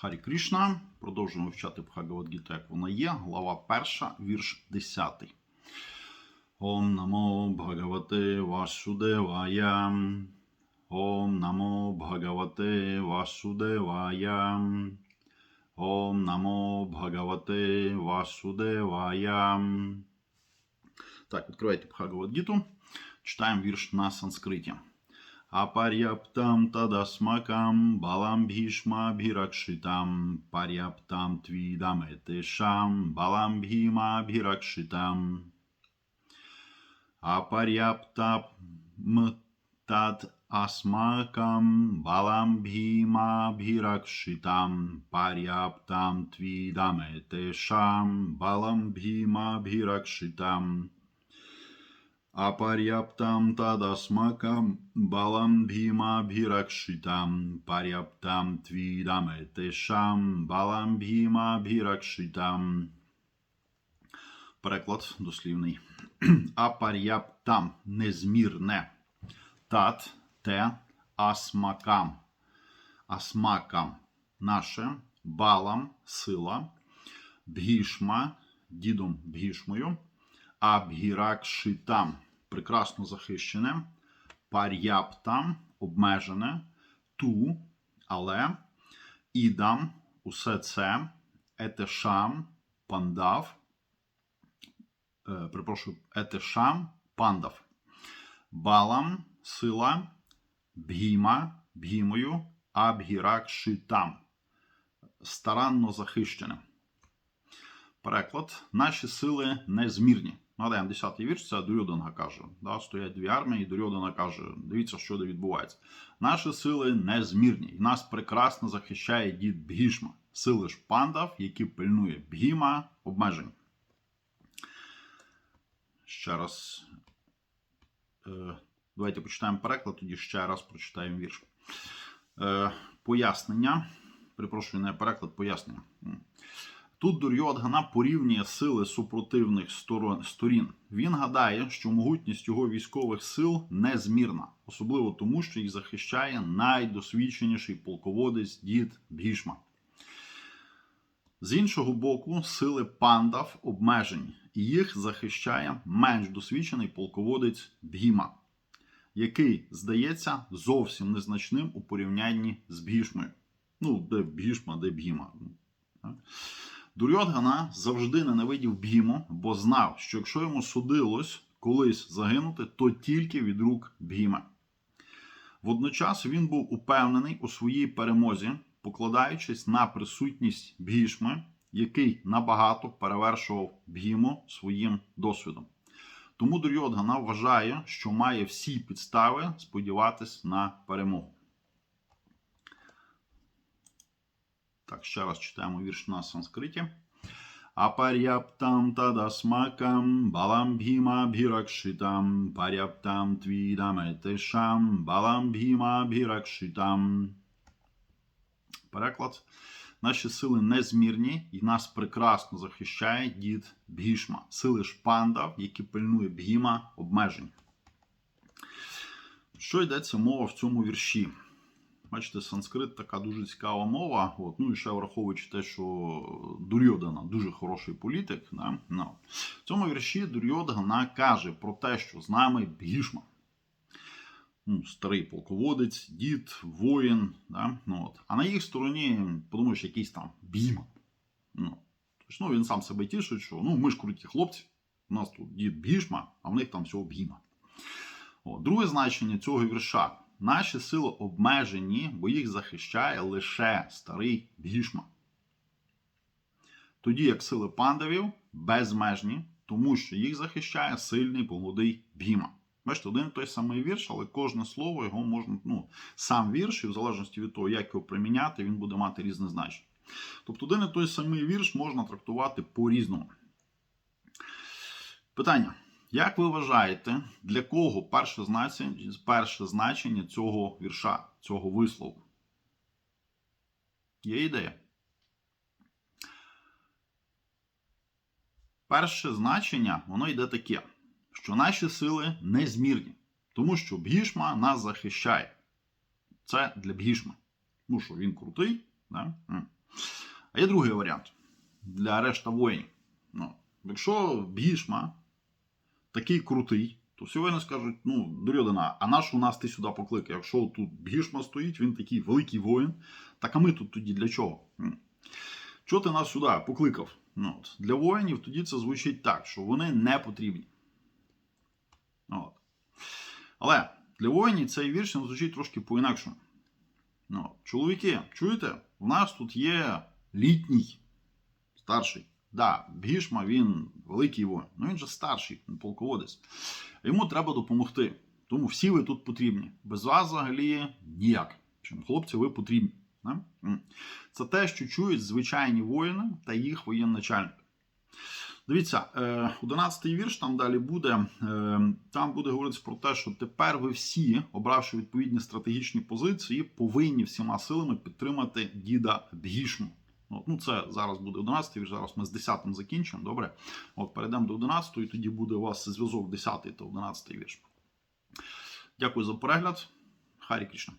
Харі Кришна. Продовжуємо вивчати Бхагавадгіту, як вона є. Глава 1, вірш 10. Ом намо Бхагавате Васудевая. Ом намо Бхагавате Васудевая. Ом намо Бхагавате Васудевая. Так, відкривайте Бхагавадгіту. Читаємо вірш на санскриті. Апаряптам тадасмакам балам бхішма бхіракшитам паряптам твідам етешам балам бхіма бхіракшитам. Апаряптам тад асмакам балам бхіма бхіракшитам тадасмакам балам бхіма бхіракшитам паряптам твідам етешам балам бхіма бхіракшитам. Переклад дослівний. Апаряптам незмірне. Тат те асмакам. Асмакам наше балам сила. Бхішма дідом бхішмою. Абгіракшитам прекрасно захищене, пар'яптам обмежене, ту, але, ідам, усе це, етешам, пандав, е, перепрошую, етешам, пандав, балам, сила, бгіма, бгімою, абгіракшитам, старанно захищене. Переклад. Наші сили незмірні. Нагадаємо, 10-й вірш, це Дурьодана каже. Да, стоять дві армії, і Дурьодана каже, дивіться, що де відбувається. Наші сили незмірні, і нас прекрасно захищає дід Бгішма. Сили ж пандав, які пильнує Бгіма, обмежені. Ще раз. Е, давайте почитаємо переклад, тоді ще раз прочитаємо вірш. Е, пояснення. Перепрошую, не переклад, пояснення. Тут Дурьодгана порівнює сили супротивних сторін. Він гадає, що могутність його військових сил незмірна, особливо тому, що їх захищає найдосвідченіший полководець дід Бгішма. З іншого боку, сили пандав обмежені, і їх захищає менш досвідчений полководець Бгіма, який здається зовсім незначним у порівнянні з Бгішмою. Ну, де Бгішма, де Бгіма. Дурьодгана завжди ненавидів Бгіму, бо знав, що якщо йому судилось колись загинути, то тільки від рук Бгіма. Водночас він був упевнений у своїй перемозі, покладаючись на присутність Бгішми, який набагато перевершував Бгіму своїм досвідом. Тому Дурьодгана вважає, що має всі підстави сподіватись на перемогу. Так, ще раз читаємо вірш на санскриті. Апаряптам тадасмакам балам бхіма паряптам твідам етешам балам. Переклад. Наші сили незмірні і нас прекрасно захищає дід Бгішма. Сили ж пандав, які пильнує Бгіма, обмежені. Що йдеться мова в цьому вірші? Бачите, санскрит така дуже цікава мова. От. Ну і ще враховуючи те, що Дурьодана дуже хороший політик. Да? Ну. В цьому вірші Дурьодана каже про те, що з нами Бгішма. Ну, Старий полководець, дід, воїн. Да? Ну, от. А на їх стороні, подумаєш, якийсь там Бгіма. Ну. Тобто, ну, Він сам себе тішить, що ну, ми ж круті хлопці, у нас тут дід Бгішма, а в них там всього Бгіма. Друге значення цього вірша. Наші сили обмежені, бо їх захищає лише старий Бгішма. Тоді як сили пандавів безмежні, тому що їх захищає сильний молодий Бгіма. Бачите, один той самий вірш, але кожне слово його можна, ну, сам вірш, і в залежності від того, як його приміняти, він буде мати різне значення. Тобто один і той самий вірш можна трактувати по-різному. Питання. Як ви вважаєте, для кого перше значення, перше значення цього вірша, цього вислову? Є ідея? Перше значення, воно йде таке, що наші сили незмірні, тому що Бгішма нас захищає. Це для Бгішма. Ну що, він крутий. Да? А є другий варіант для решта воїнів. Ну, якщо Бішма такий крутий, то воїни скажуть: ну, Дурьодана, а наш у нас ти сюди покликав? Якщо тут Бішма стоїть, він такий великий воїн. Так а ми тут тоді для чого? Чого ти нас сюди покликав? Ну, от. Для воїнів тоді це звучить так, що вони не потрібні. От. Але для воїнів цей вірш звучить трошки по-інакшому. Ну, чоловіки, чуєте? У нас тут є літній, старший. Да, Бішма він великий воїн. Ну він же старший, полководець. Йому треба допомогти. Тому всі ви тут потрібні. Без вас взагалі ніяк. Чим хлопці, ви потрібні. М. Це те, що чують звичайні воїни та їх воєнначальники. Дивіться, 11-й вірш там далі буде. е, Там буде говоритися про те, що тепер ви всі, обравши відповідні стратегічні позиції, повинні всіма силами підтримати діда Бгішму. От, ну, це зараз буде 11-й вірш, зараз ми з 10-м закінчимо. Добре. От перейдемо до 11-ї, тоді буде у вас зв'язок 10-й та 11-й вірш. Дякую за перегляд. Харі Крішна.